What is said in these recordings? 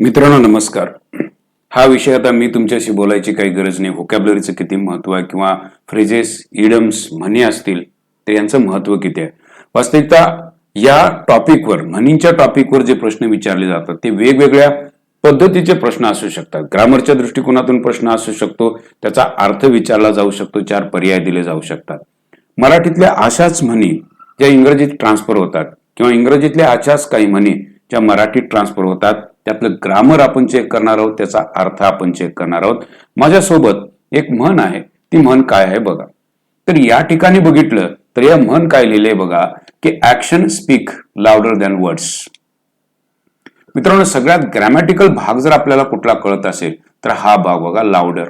मित्रांनो नमस्कार. हा विषय आता मी तुमच्याशी बोलायची काही गरज नाही. व्होकॅबलरीचं किती महत्त्व आहे किंवा फ्रेजेस इडम्स म्हणी असतील तर यांचं महत्त्व किती आहे? वास्तविकता या टॉपिकवर म्हणींच्या टॉपिकवर जे प्रश्न विचारले जातात ते वेगवेगळ्या पद्धतीचे प्रश्न असू शकतात. ग्रामरच्या दृष्टिकोनातून प्रश्न असू शकतो त्याचा अर्थ विचारला जाऊ शकतो चार पर्याय दिले जाऊ शकतात. मराठीतल्या अशाच म्हणी ज्या इंग्रजीत ट्रान्सफर होतात किंवा इंग्रजीतल्या अशाच काही म्हणी ज्या मराठीत ट्रान्सफर होतात त्यातलं ग्रामर आपण चेक करणार आहोत त्याचा अर्थ आपण चेक करणार आहोत. माझ्यासोबत एक म्हण आहे ती म्हण काय आहे बघा. तर या ठिकाणी बघितलं तर या म्हण काय लिहिलंय बघा की action speak louder than words मित्रांनो सगळ्यात ग्रॅमॅटिकल भाग जर आपल्याला कुठला कळत असेल तर हा भाग बघा लाउडर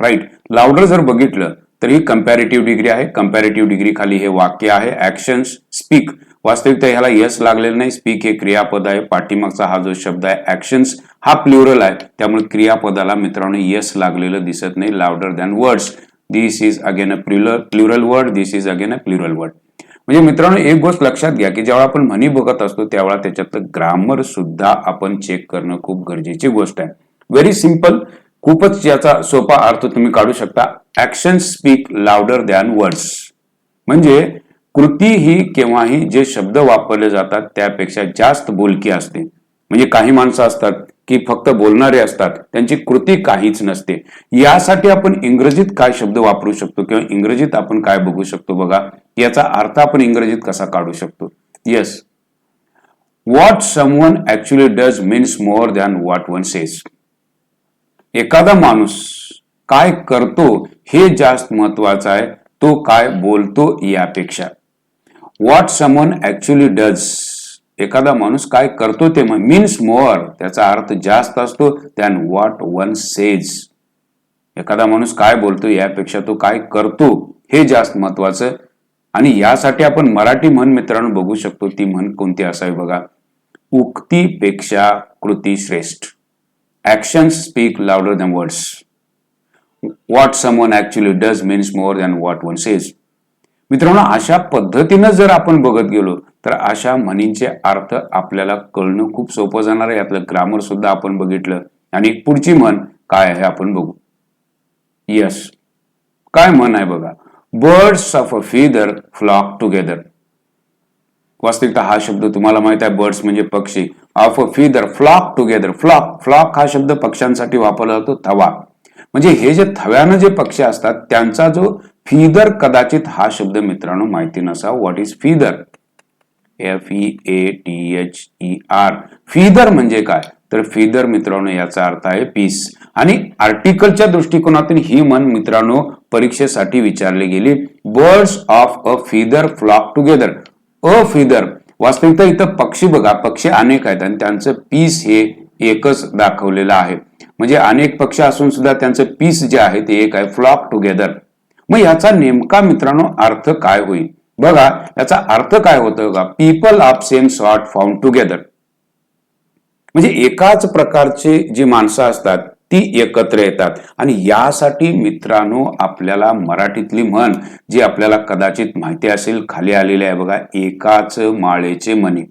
राईट लाउडर जर बघितलं तर ही कम्पॅरेटिव्ह डिग्री आहे. कम्पॅरेटिव्ह डिग्री खाली हे वाक्य आहे. ऍक्शन्स स्पीक वास्तविकता ह्याला यस लागलेलं नाही. स्पीक हे क्रियापद आहे. पाठीमागचा हा जो शब्द आहे ऍक्शन्स हा प्लुरल आहे. त्यामुळे क्रियापदाला मित्रांनो यस लागलेलं दिसत नाही. Louder than words this is again a plural plural word this is again a plural word म्हणजे मित्रांनो एक गोष्ट लक्षात घ्या की ज्यावेळा आपण म्हणी बघत असतो त्यावेळा त्याच्यातलं ग्रामर सुद्धा आपण चेक करणं खूप गरजेची गोष्ट आहे. व्हेरी सिंपल खूपच याचा सोपा अर्थ तुम्ही काढू शकता. Action speak louder than words म्हणजे कृती ही केव्हाही जे शब्द वापरले जातात त्यापेक्षा जास्त बोलकी असते. म्हणजे काही माणसं असतात की फक्त बोलणारे असतात त्यांची कृती काहीच नसते. यासाठी आपण इंग्रजीत काय शब्द वापरू शकतो किंवा इंग्रजीत आपण काय बघू शकतो बघा? याचा अर्थ आपण इंग्रजीत कसा काढू शकतो? Yes what someone actually does means more than what one says एखादा माणूस काय करतो हे जास्त महत्वाचं आहे तो काय बोलतो यापेक्षा. व्हॉट समन ऍक्च्युली डज एखादा माणूस काय करतो ते मीन्स मोअर त्याचा अर्थ जास्त असतो दॅन व्हॉट वन सेज एखादा माणूस काय बोलतो यापेक्षा तो काय करतो हे जास्त महत्वाचं. आणि यासाठी आपण मराठी म्हण मित्रांनो बघू शकतो ती म्हण कोणती असावी बघा. उक्तीपेक्षा कृती श्रेष्ठ. Action speak louder than words What someone actually does means more than what one says मित्रांनो अशा पद्धतीनं जर आपण बघत गेलो तर अशा म्हणींचे अर्थ आपल्याला कळणं खूप सोपं जाणार आहे. यातलं ग्रामर सुद्धा आपण बघितलं. आणि पुढची म्हण काय आहे आपण बघू. यस काय म्हण आहे बघा? Birds of a feather flock together वास्तविकता हा शब्द तुम्हाला माहीत आहे बर्ड्स म्हणजे पक्षी. Of a feather flock together flock flock हा शब्द पक्ष्यांसाठी वापरला जातो थवा. म्हणजे हे जे थव्यानं जे पक्षी असतात त्यांचा जो फिदर कदाचित हा शब्द मित्रांनो माहिती नसावा. What is feather F E A T H E R feather म्हणजे काय? तर फिदर मित्रांनो याचा अर्थ आहे पीस आणि आर्टिकलच्या दृष्टिकोनातून ही मन मित्रांनो परीक्षेसाठी विचारली गेली. Birds of a feather flock together a feather वास्तविकता इथं पक्षी बघा पक्षी अनेक आहेत आणि त्यांचं पीस हे एकच दाखवलेलं आहे. म्हणजे अनेक पक्षी असून सुद्धा त्यांचं पीस जे आहे ते एक आहे फ्लॉक टुगेदर. मग याचा नेमका मित्रांनो अर्थ काय होईल? बघा याचा अर्थ काय होतो बघा people of same sort found together म्हणजे एकाच प्रकारचे जी माणसं असतात ती एकत्र येतात. आणि यासाठी मित्रांनो आपल्याला मराठीतली म्हण जी आपल्याला कदाचित माहिती असेल खाली आलेली आहे बघा एकाच माळेचे मनी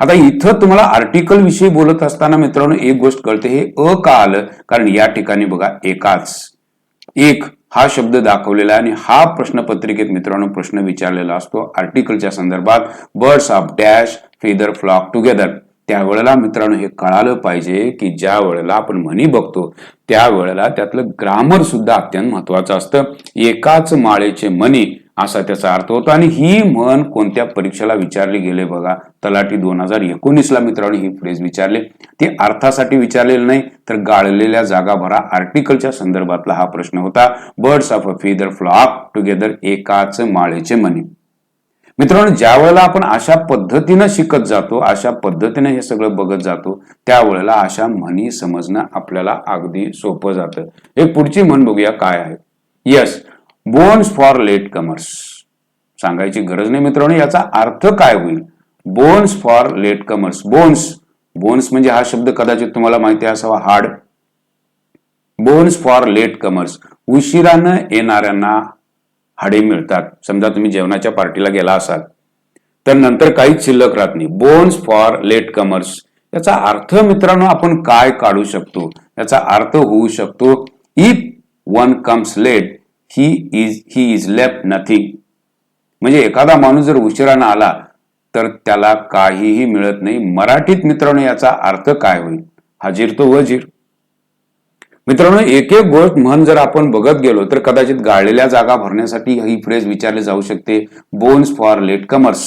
आता इथं तुम्हाला आर्टिकल विषयी बोलत असताना मित्रांनो एक गोष्ट कळते हे अ का आलं कारण या ठिकाणी बघा एकाच. एक हा शब्द दाखवलेला आहे आणि हा प्रश्नपत्रिकेत मित्रांनो प्रश्न विचारलेला असतो. आर्टिकलच्या संदर्भात birds of dash feather flock together त्यावेळेला मित्रांनो हे कळालं पाहिजे की ज्या वेळेला आपण म्हणी बघतो त्यावेळेला त्यातलं ग्रामर सुद्धा अत्यंत महत्वाचं असतं. एकाच माळेचे मनी असा त्याचा अर्थ होतो. आणि ही म्हण कोणत्या परीक्षेला विचारली गेले बघा. तलाठी दोन हजार एकोणीसला मित्रांनो ही फ्रेज विचारले. ती अर्थासाठी विचारलेलं नाही तर गाळलेल्या जागा भरा आर्टिकलच्या संदर्भातला हा प्रश्न होता. Birds of a feather flock together एकाच माळेचे मनी मित्रांनो ज्या वेळेला आपण अशा पद्धतीनं शिकत जातो अशा पद्धतीनं हे सगळं बघत जातो त्यावेळेला अशा म्हणी समजणं आपल्याला अगदी सोपं जातं. एक पुढची म्हण बघूया काय आहे? Yes bones for latecomers सांगायची गरज नाही मित्रांनो याचा अर्थ काय होईल? Bones for latecomers bones bones म्हणजे हा शब्द कदाचित तुम्हाला माहिती असावा हाड बोन्स फॉर लेट कमर्स उशिरानं येणाऱ्यांना हाडे मिळतात. समजा तुम्ही जेवणाच्या पार्टीला गेला असाल तर नंतर काहीच शिल्लक राहत नाही. बोन्स फॉर लेट कमर्स याचा अर्थ मित्रांनो आपण काय काढू शकतो? याचा अर्थ होऊ शकतो if one comes late he is he is left nothing म्हणजे एखादा माणूस जर उशिरानं आला तर त्याला काहीही मिळत नाही. मराठीत मित्रांनो याचा अर्थ काय होईल? हजीर तो वजीर. मित्रांनो एक एक गोष्ट म्हण जर आपण बघत गेलो तर कदाचित गाळलेल्या जागा भरण्यासाठी ही फ्रेज विचारली जाऊ शकते. बोन्स फॉर लेट कमर्स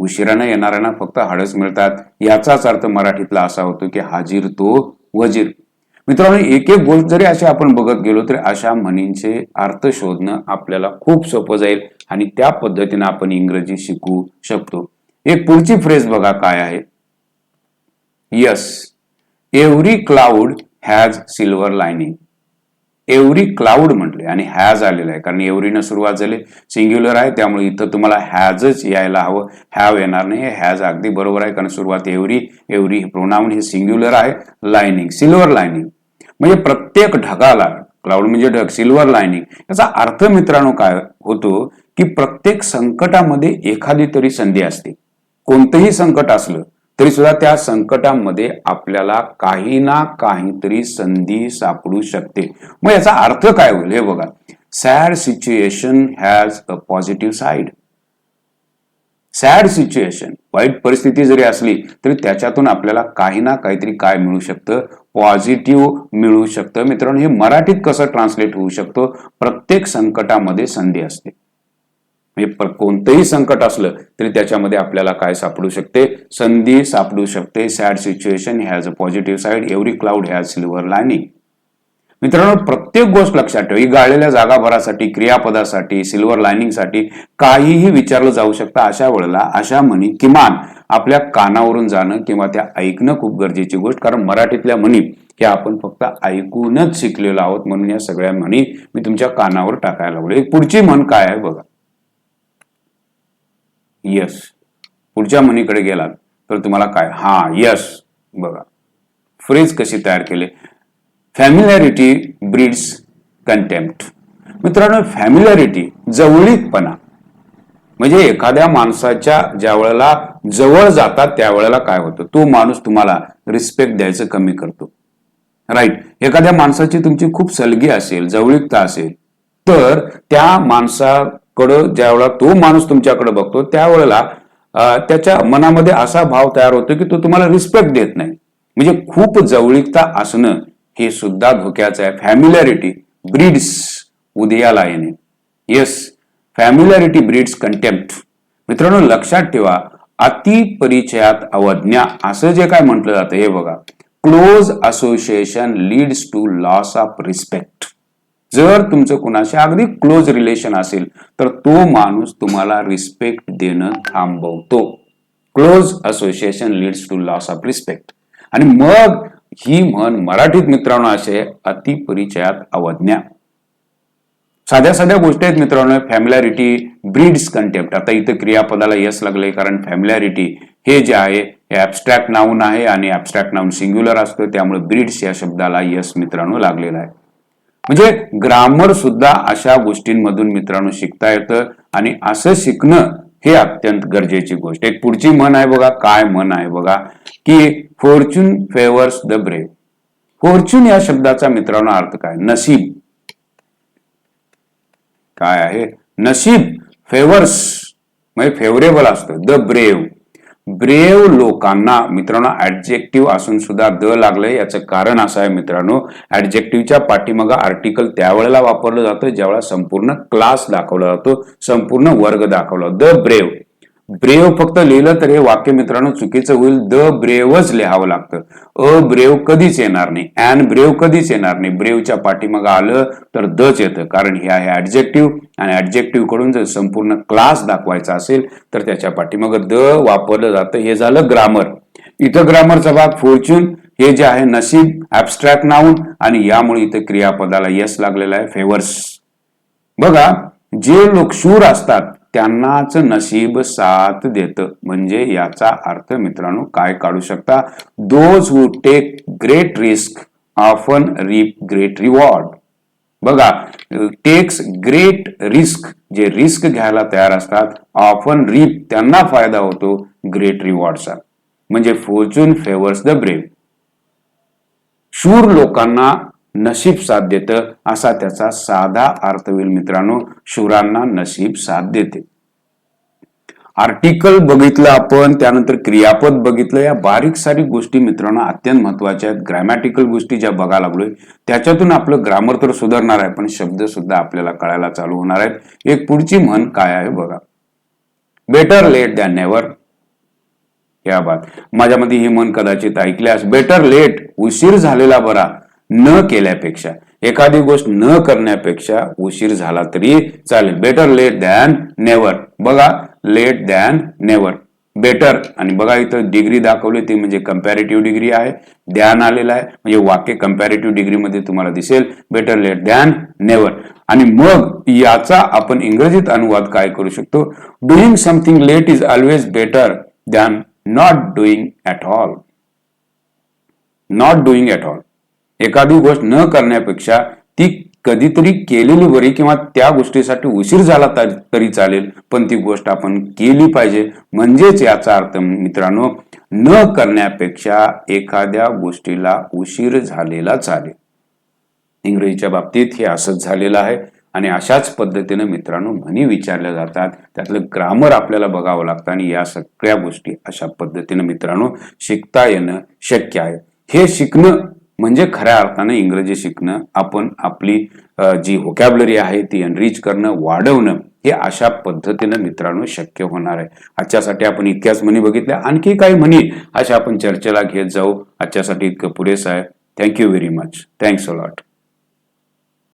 उशिरानं येणाऱ्यांना फक्त हाडच मिळतात. याचाच अर्थ मराठीतला असा होतो की हाजीर तो वजीर. मित्रांनो एक एक गोष्ट जरी अशी आपण बघत गेलो तरी अशा म्हणींचे अर्थ शोधणं आपल्याला खूप सोपं जाईल आणि त्या पद्धतीने आपण इंग्रजी शिकू शकतो. एक पुढची फ्रेज बघा काय आहे. Yes every cloud has silver lining every cloud म्हटले आणि हॅज आलेलं आहे. कारण एव्हरीनं सुरुवात झाली. सिंग्युलर आहे त्यामुळे इथं तुम्हाला हॅजच यायला हवं. हॅव येणार नाही. हे हॅज अगदी बरोबर आहे. कारण सुरुवात एव्हरी एव्हरी प्रोनाऊन हे सिंग्युलर आहे. लाइनिंग सिल्वर लाइनिंग म्हणजे प्रत्येक ढगाला क्लाउड म्हणजे ढग सिल्वर लाइनिंग याचा अर्थ मित्रांनो काय होतो की प्रत्येक संकटामध्ये एखादी तरी संधी असते. कोणतंही संकट असलं तरी सुद्धा त्या संकटामध्ये आपल्याला काही ना काहीतरी संधी सापडू शकते. मग याचा अर्थ काय होईल? हे बघा. Sad situation has a positive side sad situation वाईट परिस्थिती जरी असली तरी त्याच्यातून आपल्याला काही ना काहीतरी काय मिळू शकतं? पॉझिटिव्ह मिळू शकतं. मित्रांनो हे मराठीत कसं ट्रान्सलेट होऊ शकतो? प्रत्येक संकटामध्ये संधी असते. म्हणजे कोणतंही संकट असलं तरी त्याच्यामध्ये आपल्याला काय सापडू शकते? संधी सापडू शकते. Sad situation has a positive side every cloud has silver lining मित्रांनो प्रत्येक गोष्ट लक्षात ठेव. ही गाळलेल्या जागाभरासाठी क्रियापदासाठी सिल्वर लायनिंगसाठी काहीही विचारलं जाऊ शकतं. अशा वेळेला अशा म्हणी किमान आपल्या कानावरून जाणं किंवा त्या ऐकणं खूप गरजेची गोष्ट. कारण मराठीतल्या म्हणी हे आपण फक्त ऐकूनच शिकलेलो आहोत. म्हणून या सगळ्या म्हणी मी तुमच्या कानावर टाकायला लागलो एक पुढची म्हण काय आहे बघा. यस पुढच्या म्हणीकडे गेलात तर तुम्हाला काय? हा यस बघा. फ्रेज कशी तयार केली? फॅमिलॅरिटी ब्रीड्स कंटेम्प्ट मित्रांनो फॅमिलॅरिटी जवळीकपणा. म्हणजे एखाद्या माणसाच्या ज्या वेळेला जवळ जातात त्यावेळेला काय होतं? तो माणूस तुम्हाला रिस्पेक्ट द्यायचं कमी करतो. राईट एखाद्या माणसाची तुमची खूप सलगी असेल जवळीकता असेल तर त्या माणसा ज्या वेळेला तो माणूस तुमच्याकडे बघतो त्यावेळेला त्याच्या मनामध्ये असा भाव तयार होतो की तो तुम्हाला रिस्पेक्ट देत नाही. म्हणजे खूप जवळीकता असणं हे सुद्धा धोक्याचं आहे. फॅमिलॅरिटी ब्रीड्स उदयाला येणे येस फॅमिलॅरिटी ब्रीड्स कंटेम्प्ट मित्रांनो लक्षात ठेवा अति परिचयात अवज्ञा असं जे काय म्हटलं जातं हे बघा. Close association leads to loss of respect जर तुमचं कुणाशी अगदी क्लोज रिलेशन असेल तर तो माणूस तुम्हाला रिस्पेक्ट देणं थांबवतो. Close association leads to loss of respect आणि मग ही म्हण मराठीत मित्रांनो असे अतिपरिचयात अवज्ञा. साध्या साध्या गोष्टी आहेत मित्रांनो फॅमिलॅरिटी ब्रीड्स कंटेप्ट आता इथं क्रियापदाला यस लागले कारण फॅमिलॅरिटी हे जे आहे हे ऍबस्ट्रॅक्ट नाऊन आहे आणि ऍबस्ट्रॅक्ट नाऊन सिंग्युलर असतो त्यामुळे ब्रीड्स या शब्दाला यस मित्रांनो लागलेला आहे. म्हणजे ग्रामर सुद्धा अशा गोष्टींमधून मित्रांनो शिकता येतं आणि असं शिकणं हे अत्यंत गरजेची गोष्ट. एक पुढची म्हण आहे बघा काय म्हण आहे बघा की fortune favours the brave fortune या शब्दाचा मित्रांनो अर्थ काय? नसीब. काय आहे? नसीब फेवर्स म्हणजे फेवरेबल असतं. द ब्रेव ब्रेव लोकांना मित्रांनो ऍडजेक्टिव्ह असून सुद्धा द लागलंय. याचं कारण असं आहे मित्रांनो ऍडजेक्टिव्हच्या पाठीमागा आर्टिकल त्यावेळेला वापरलं जातं ज्यावेळेला संपूर्ण क्लास दाखवला जातो संपूर्ण वर्ग दाखवला. The brave. ब्रेव फक्त लिहिलं तर हे वाक्य मित्रांनो चुकीचं होईल. द ब्रेवच लिहावं लागतं. अ ब्रेव कधीच येणार नाही. अँड ब्रेव कधीच येणार नाही. ब्रेवच्या पाठीमाग आलं तर दच येतं. कारण हे आहे ऍडजेक्टिव्ह आणि ऍडजेक्टिव्हकडून जर संपूर्ण क्लास दाखवायचा असेल तर त्याच्या पाठीमाग द वापरलं जातं. हे झालं ग्रामर इथं ग्रामरचा भाग फॉर्च्यून हे जे आहे नशीब ऍबस्ट्रॅक्ट नाऊन आणि यामुळे इथं क्रियापदाला यश लागलेलं आहे. फेवर्स बघा जे लोक शूर असतात त्यांनाच नशीब साथ देत. म्हणजे याचा अर्थ मित्रांनो काय काढू शकता? Those who take great risk often reap great reward बघा टेक्स ग्रेट रिस्क जे रिस्क घ्यायला तयार असतात ऑफन रीप त्यांना फायदा होतो ग्रेट रिवॉर्डचा म्हणजे फॉर्च्यून फेवर्स द ब्रेव शूर लोकांना नशीब साथ देतं असा त्याचा साधा अर्थ होईल मित्रांनो. शुरांना नशीब साथ देते. आर्टिकल बघितलं आपण त्यानंतर क्रियापद बघितलं. या बारीक सारीक गोष्टी मित्रांनो अत्यंत महत्त्वाच्या आहेत. ग्रॅमॅटिकल गोष्टी ज्या बघायला लागलोय त्याच्यातून आपलं ग्रामर तर सुधारणार आहे पण शब्द सुद्धा आपल्याला कळायला चालू होणार आहेत. एक पुढची म्हण काय आहे बघा. बेटर लेट दॅन नेवर या बात. माझ्यामध्ये ही म्हण कदाचित ऐकल्यास बेटर लेट उशीर झालेला बरा. न केल्यापेक्षा एखादी गोष्ट न करण्यापेक्षा उशीर झाला तरी चालेल. बेटर लेट दॅन नेवर बघा लेट दॅन नेवर बेटर आणि बघा इथं डिग्री दाखवली ती म्हणजे कम्पॅरेटिव्ह डिग्री आहे. ध्यान आलेलं आहे. म्हणजे वाक्य कम्पॅरेटिव्ह डिग्रीमध्ये तुम्हाला दिसेल. बेटर लेट ध्यान नेवर आणि मग याचा आपण इंग्रजीत अनुवाद काय करू शकतो? Doing something late is always better than not doing at all not doing at all एखादी गोष्ट न करण्यापेक्षा ती कधीतरी केलेली बरी किंवा त्या गोष्टीसाठी उशीर झाला तरी चालेल. पण ती गोष्ट आपण केली पाहिजे. म्हणजेच याचा अर्थ मित्रांनो न करण्यापेक्षा एखाद्या गोष्टीला उशीर झालेला चालेल. इंग्रजीच्या बाबतीत हे असंच झालेलं आहे. आणि अशाच पद्धतीने मित्रांनो म्हणी विचारल्या जातात. त्यातलं ग्रामर आपल्याला बघावं लागतं आणि या सगळ्या गोष्टी अशा पद्धतीने मित्रांनो शिकता येणं शक्य आहे. हे शिकणं म्हणजे खऱ्या अर्थानं इंग्रजी शिकणं आपण आपली जी व्होकॅबलरी आहे ती एनरीच करणं वाढवणं हे अशा पद्धतीनं मित्रांनो शक्य होणार आहे. आजच्यासाठी आपण इतक्याच म्हणी बघितल्या. आणखी काही म्हणी अशा आपण चर्चेला घेत जाऊ. आजच्यासाठी इतकं पुरेसं आहे thank you very much thanks a lot